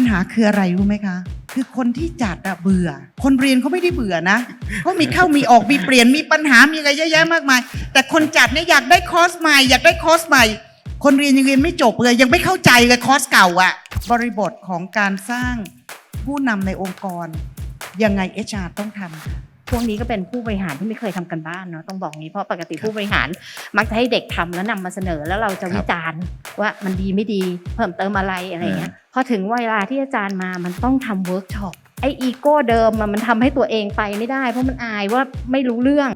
ปัญหาคืออะไรรู้ไหมคะ คือคนที่จัดอะเบื่อ คนเรียนเขาไม่ได้เบื่อนะเขามีเข้ามีออกมีเปลี่ยนมีปัญหามีอะไรเยอะแยะมากมาย แต่คนจัดเนี่ยอยากได้คอร์สใหม่อยากได้คอร์สใหม่ คนเรียนยังเรียนไม่จบเลยยังไม่เข้าใจเลยคอร์สเก่าอะบริบทของการสร้างผู้นำในองค์กรยังไงเอชาต้องทำค่ะ พวกนี้ก็เป็นผู้บริหารที่ไม่เคยทำกันบ้านเนาะต้องบอกงี้เพราะปกติผู้บริหาร มักจะให้เด็กทำแล้วนำมาเสนอแล้วเราจะครับวิจารณ์ว่ามันดีไม่ดีเพิ่มเติมอะไรอะไรเงี้ยพอถึงเวลาที่อาจารย์มามันต้องทำเวิร์กช็อปไออีโก้เดิมอะมันทำให้ตัวเองไปไม่ได้ เพราะมันอายว่าไม่รู้เรื่อง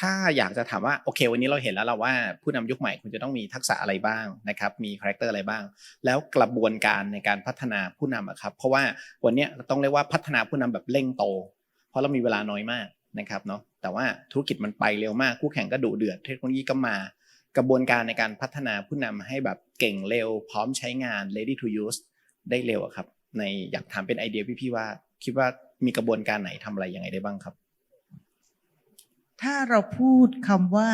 ถ้าอยากจะถามว่าโอเค วันนี้เราเห็นแล้วเราว่าผู้นำยุคใหม่คุณจะต้องมีทักษะอะไรบ้างนะครับ มีคาแรคเตอร์อะไรบ้าง แล้วกระบวนการในการพัฒนาผู้นำครับ เพราะว่าวันนี้เราต้องเรียกว่าพัฒนาผู้นำแบบเร่งโต เพราะเรามีเวลาน้อยมากนะครับเนาะแต่ว่าธุรกิจมันไปเร็วมากคู่แข่งก็ดุเดือดเทคโนโลยีก็มา กระบวนการในการพัฒนาผู้นำให้แบบเก่งเร็ว พร้อมใช้งาน ready to use ได้เร็วครับ ในอยากถามเป็นไอเดียพี่ๆว่า คิดว่ามีกระบวนการไหนทำอะไรยังไงได้บ้างครับ ถ้าเราพูดคำว่า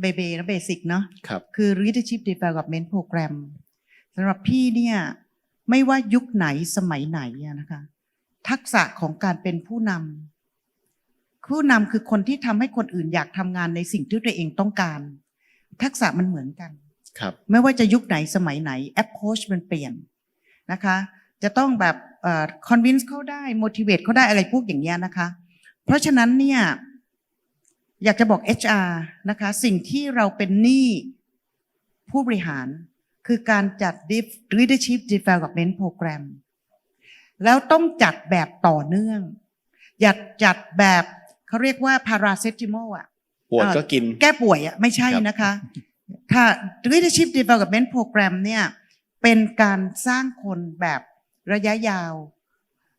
เบเบนะเบสิกเนาะครับ คือ leadership development program สำหรับพี่เนี่ยไม่ว่ายุคไหนสมัยไหนอะนะคะ ทักษะของการเป็นผู้นำผู้นำคือคนที่ทำให้คนอื่นอยากทำงานในสิ่งที่ตัวเองต้องการ ทักษะมันเหมือนกันครับ ไม่ว่าจะยุคไหนสมัยไหน approach มันเปลี่ยนนะคะ จะต้องแบบเอ่อ convince เขาได้ motivate เขาได้อะไรพวกอย่างเงี้ยนะคะ เพราะฉะนั้นเนี่ย อยากจะบอก HR นะคะ สิ่งที่เราเป็นหนี้ผู้บริหาร คือการจัด Def- leadership development program แล้วต้องจัดแบบต่อเนื่อง อย่าจัดแบบเขาเรียกว่า paracetamol อะปวดก็กิน แก้ป่วยอะไม่ใช่ครับนะคะ ถ้า leadership development program เนี่ยเป็นการสร้างคนแบบระยะยาว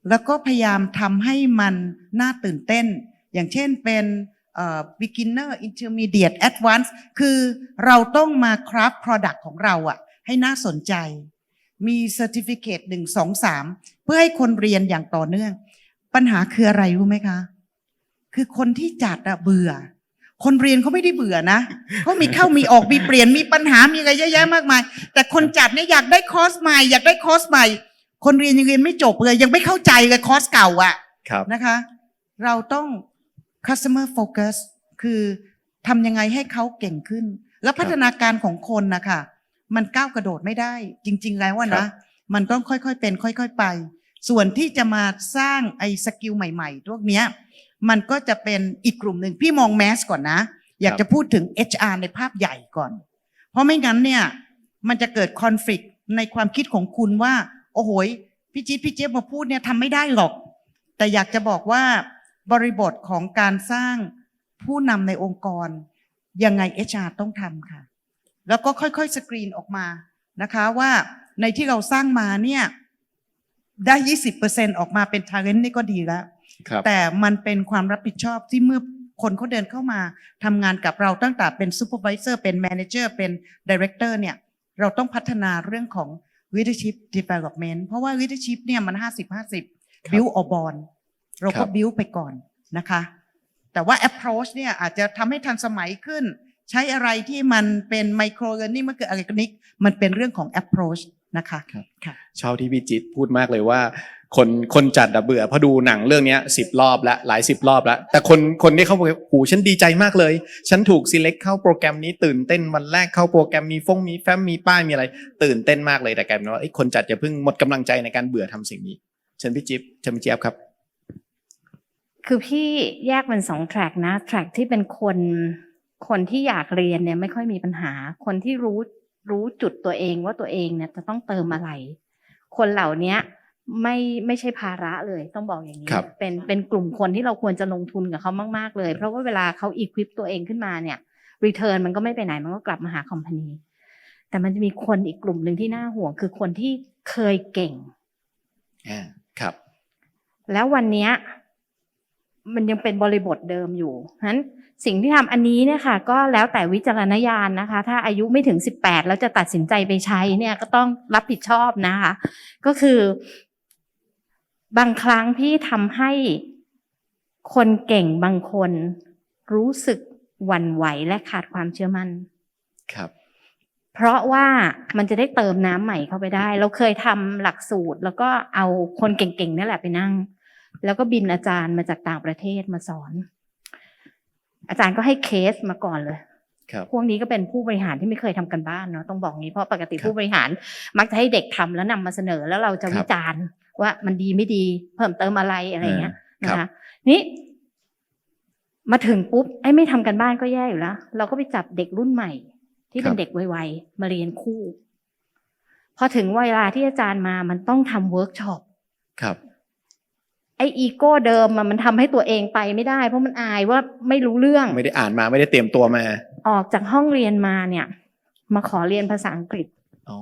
แล้วก็พยายามทำให้มันน่าตื่นเต้น อย่างเช่นเป็นเอ่อ beginner intermediate advanced คือเราต้องมา craft product ของเราอะให้น่าสนใจ มี certificate หนึ่งสองสามเพื่อให้คนเรียนอย่างต่อเนื่อง ปัญหาคืออะไรรู้ไหมคะ คือคนที่จัดอะเบื่อ คนเรียนเขาไม่ได้เบื่อนะเขามีเข้ามีออกมีเปลี่ยนมีปัญหามีอะไรเยอะแยะมากมาย แต่คนจัดเนี่ยอยากได้คอร์สใหม่อยากได้คอร์สใหม่ คนเรียนยังเรียนไม่จบเลยยังไม่เข้าใจเลยคอร์สเก่าอะครับนะคะ เราต้อง customer focus คือทำยังไงให้เขาเก่งขึ้น แล้วพัฒนาการของคนนะคะมันก้าวกระโดดไม่ได้ จริง ๆ แล้วว่าครันะบมันต้องค่อยๆเป็น ค่อย ๆ ไป ส่วนที่จะมาสร้างไอ้สกิลใหม่ๆพวกเนี้ยมันก็จะเป็นอีกกลุ่มหนึ่งพี่มองแมสก่อนนะ อยากจะพูดถึง HR ในภาพใหญ่ก่อน เพราะไม่งั้นเนี่ยมันจะเกิดคอน FLICT ในความคิดของคุณว่า โอ้โหยพี่จิ๊ดพี่เจี๊ยบมาพูดเนี่ยทำไม่ได้หรอก แต่อยากจะบอกว่า บริบทของการสร้างผู้นำในองค์กร ยังไง HR ต้องทำค่ะ แล้วก็ค่อยๆ สกรีนออกมานะคะว่าในที่เราสร้างมาเนี่ยได้ 20%ออกมาเป็น talent นี่ก็ดีแล้วครับแต่มันเป็นความรับผิดชอบที่เมื่อคนเขาเดินเข้ามาทำงานกับเราตั้งแต่เป็น supervisor เป็น manager เป็น director เนี่ย เราต้องพัฒนาเรื่องของ leadership development เพราะว่า leadership เนี่ยมัน 50-50 build or born เราครัก็บ build ไปก่อนนะคะ แต่ว่า approach เนี่ยอาจจะทำให้ทันสมัยขึ้น ใช้อะไรที่มันเป็น micro learning มันคือ organic มันเป็นเรื่องของ approach นะคะครับค่ะชอบที่พี่จิตพูดมากเลยว่า คนคนจัดอะเบื่อเพราะดูหนังเรื่องเนี้ยสิบรอบแล้วหลายสิบรอบแล้ว แต่คนคนที่เข้าไปหูฉันดีใจมากเลย ฉันถูก select เข้าโปรแกรมนี้ตื่นเต้นวันแรกเข้าโปรแกรมมีฟงมีแฟ้มมีป้ายมีอะไร ตื่นเต้นมากเลยแต่กลายเป็นว่าเอ้ยคนจัดจะเพิ่งหมดกำลังใจในการเบื่อทำสิ่งนี้เชิญพี่จิ๊บเชิญพี่เจี๊ยบครับ คือพี่แยกเป็นสองแทร็กนะแทร็กที่เป็นคนคนที่อยากเรียนเนี่ยไม่ค่อยมีปัญหา คนที่รู้รู้จุดตัวเองว่าตัวเองเนี่ยจะต้องเติมอะไร คนเหล่าเนี้ยไม่ไม่ใช่ภาระเลยต้องบอกอย่างนี้ครับเป็นเป็นกลุ่มคนที่เราควรจะลงทุนกับเขามาก ๆ เลย เพราะว่าเวลาเขาอีควิปตัวเองขึ้นมาเนี่ยรีเทิร์นมันก็ไม่ไปไหนมันก็กลับมาหาคอมพานีแต่มันจะมีคนอีกกลุ่มหนึ่งที่น่าห่วง คือคนที่เคยเก่งอ่าครับ แล้ววันเนี้ย มันยังเป็นบริบทเดิมอยู่ฉะนั้นสิ่งที่ทำอันนี้เนี่ยค่ะ ก็แล้วแต่วิจารณญาณนะคะ ถ้าอายุไม่ถึงสิบแปดแล้วจะตัดสินใจไปใช้เนี่ยก็ต้องรับผิดชอบนะคะ ก็คือบางครั้งพี่ทำให้คนเก่งบางคนรู้สึกหวั่นไหวและขาดความเชื่อมั่นครับ เพราะว่ามันจะได้เติมน้ำใหม่เข้าไปได้ เราเคยทำหลักสูตร แล้วก็เอาคนเก่งๆนั่นแหละไปนั่ง แล้วก็บินอาจารย์มาจากต่างประเทศมาสอน อาจารย์ก็ให้เคสมาก่อนเลยครับพวกนี้ก็เป็นผู้บริหารที่ไม่เคยทำกันบ้านเนาะต้องบอกงี้เพราะปกติครับผู้บริหาร มักจะให้เด็กทำแล้วนำมาเสนอแล้วเราจะครับวิจารณ์ว่ามันดีไม่ดีเพิ่มเติมอะไรอะไรอย่างเงี้ยอ่าครับนะคะนี่มาถึงปุ๊บไอ้ไม่ทำกันบ้านก็แย่อยู่แล้วเราก็ไปจับเด็กรุ่นใหม่ ที่เป็นเด็กวัยๆมาเรียนคู่ พอถึงเวลาที่อาจารย์มามันต้องทำเวิร์กช็อปครับ ไอ้อีโก้เดิมอะมันทำให้ตัวเองไปไม่ได้ เพราะมันอายว่าไม่รู้เรื่องไม่ได้อ่านมาไม่ได้เตรียมตัวมา ออกจากห้องเรียนมาเนี่ย มาขอเรียนภาษาอังกฤษอ๋อ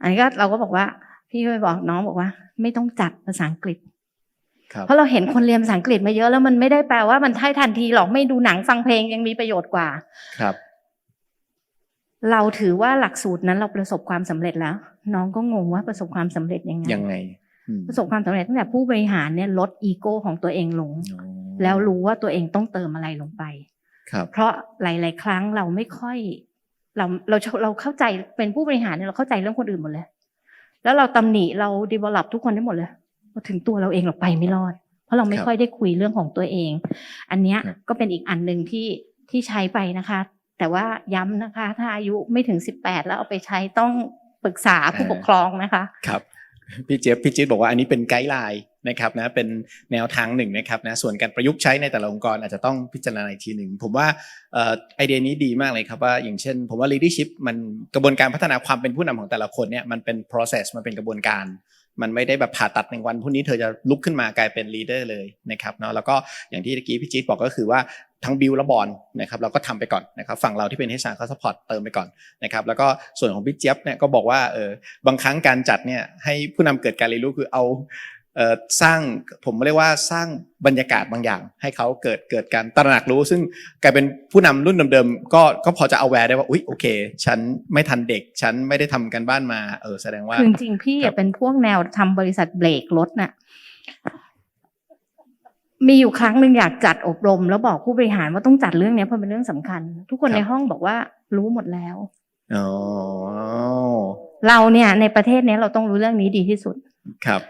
อันนี้ก็เราก็บอกว่า พี่ก็ไปบอกน้องบอกว่า ไม่ต้องจัดภาษาอังกฤษครับเพราะเราเห็นคนเรียนภาษาอังกฤษมาเยอะแล้วมันไม่ได้แปลว่ามันใช่ทันทีหรอกไม่ดูหนังฟังเพลงยังมีประโยชน์กว่าครับ เราถือว่าหลักสูตรนั้นเราประสบความสำเร็จแล้ว น้องก็งงว่าประสบความสำเร็จยังไงยังไงอืม ประสบความสำเร็จตั้งแต่ผู้บริหารเนี่ยลดอีโก้ของตัวเองลงอ๋อแล้วรู้ว่าตัวเองต้องเติมอะไรลงไปครับเพราะหลาย ๆ ครั้งเราไม่ค่อย เราเราเราเข้าใจเป็นผู้บริหารเนี่ยเราเข้าใจเรื่องคนอื่นหมดเลย แล้วเราตำหนิเรา develop ทุกคนได้หมดเลยพอถึงตัวเราเองเราไปไม่รอด เพราะเราไม่ครับค่อยได้คุยเรื่องของตัวเอง อันเนี้ยครับก็เป็นอีกอันหนึ่งที่ที่ใช้ไปนะคะ แต่ว่าย้ำนะคะ ถ้าอายุไม่ถึงสิบแปดแล้วเอาไปใช้ต้องปรึกษาผู้ปกครองนะคะ ครับ พี่เจฟพี่จิ๊ดบอกว่าอันนี้เป็นไกด์ไลน์นะครับนะเป็นแนวทางหนึ่งนะครับนะส่วนการประยุกต์ใช้ในแต่ละองค์กรอาจจะต้องพิจารณาอีกทีหนึ่งผมว่าไอเดียนี้ดีมากเลยครับว่าอย่างเช่น ผมว่า leadership มันกระบวนการพัฒนาความเป็นผู้นำของแต่ละคนเนี่ยมันเป็น process มันเป็นกระบวนการ มันไม่ได้แบบผ่าตัดในวันพรุ่งนี้เธอจะลุกขึ้นมากลายเป็นเลดเดอร์เลยนะครับเนาะแล้วก็อย่างที่ตะกี้พี่จี๊ดบอกก็คือว่าทั้งบิลและบอลนะครับเราก็ทำไปก่อนนะครับฝั่งเราที่เป็นเฮซาร์เขาสปอร์ตเติมไปก่อนนะครับแล้วก็ส่วนของพี่เจี๊ยบเนี่ยก็บอกว่าเออบางครั้งการจัดเนี่ยให้ผู้นำเกิดการเรียนรู้คือเอา สร้างผมเรียกว่าสร้างบรรยากาศบางอย่าง ให้เขาเกิดเกิดการตระหนักรู้ ซึ่งกลายเป็นผู้นำรุ่นเดิมๆก็ก็พอจะเอาแวร์ได้ว่าอุ๊ยโอเค ฉันไม่ทันเด็ก ฉันไม่ได้ทำกันบ้านมาเออแสดงว่าคือจริงๆพี่ครัอะบเป็นพวกแนวทำบริษัทเบรกรถน่ะมีอยู่ครั้งหนึ่งอยากจัดอบรม แล้วบอกผู้บริหารว่าต้องจัดเรื่องเนี้ยเพราะเป็นเรื่องสำคัญ ทุกคนในห้องบอกว่ารู้หมดแล้วอ๋อเราเนี่ยในประเทศเนี้ยเราต้องรู้เรื่องนี้ดีที่สุดครับ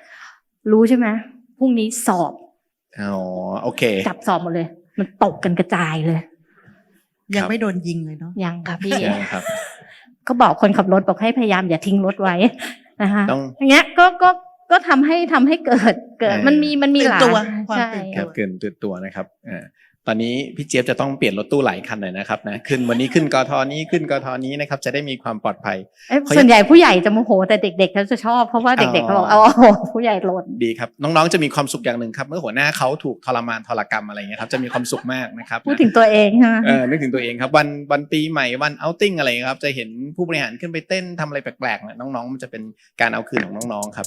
รู้ใช่ไหมพรุ่งนี้สอบอ๋อโอเค จับสอบหมดเลย มันตกกันกระจายเลย ยังไม่โดนยิงเลยเนาะยังค่ะพี่ยังครับก็บอกคนขับรถบอกให้พยายามอย่าทิ้งรถไว้นะคะต้องอย่างเงี้ยก็ก็ก็ทำให้ทำให้เกิดเกิดเออมันมีมันมีตื่นหลายตัวความใช่ตื่นครับเกินตื่นตัวนะครับอ่า ตอนนี้พี่เจี๊ยบจะต้องเปลี่ยนรถตู้หลายคันหน่อยนะครับนะขึ้นวันนี้ขึ้นกทนี้ขึ้นกทนี้นะครับ จะได้มีความปลอดภัยเอ้ยเขาส่วนใหญ่ผู้ใหญ่จะโมโหแต่เด็กๆเขาจะชอบเพราะว่าเด็กๆเขาบอกอ๋เอาอโอ้โหผู้ใหญ่โหลดดีครับ น้องๆจะมีความสุขอย่างหนึ่งครับ เมื่อหัวหน้าเขาถูกทรมานทรกรรมอะไรเงี้ยครับจะมีความสุขมากนะครับพูดถึงตัวเองใช่ไหมเออนึกถึงตัวเองครับวันวันปีใหม่วันเอาติ้งอะไรเงี้ยครับจะเห็นผู้บริหารขึ้นไปเต้นทำอะไรแปลกๆเนี่ยน้องๆมันจะเป็นการเอาคืนของน้องๆครับ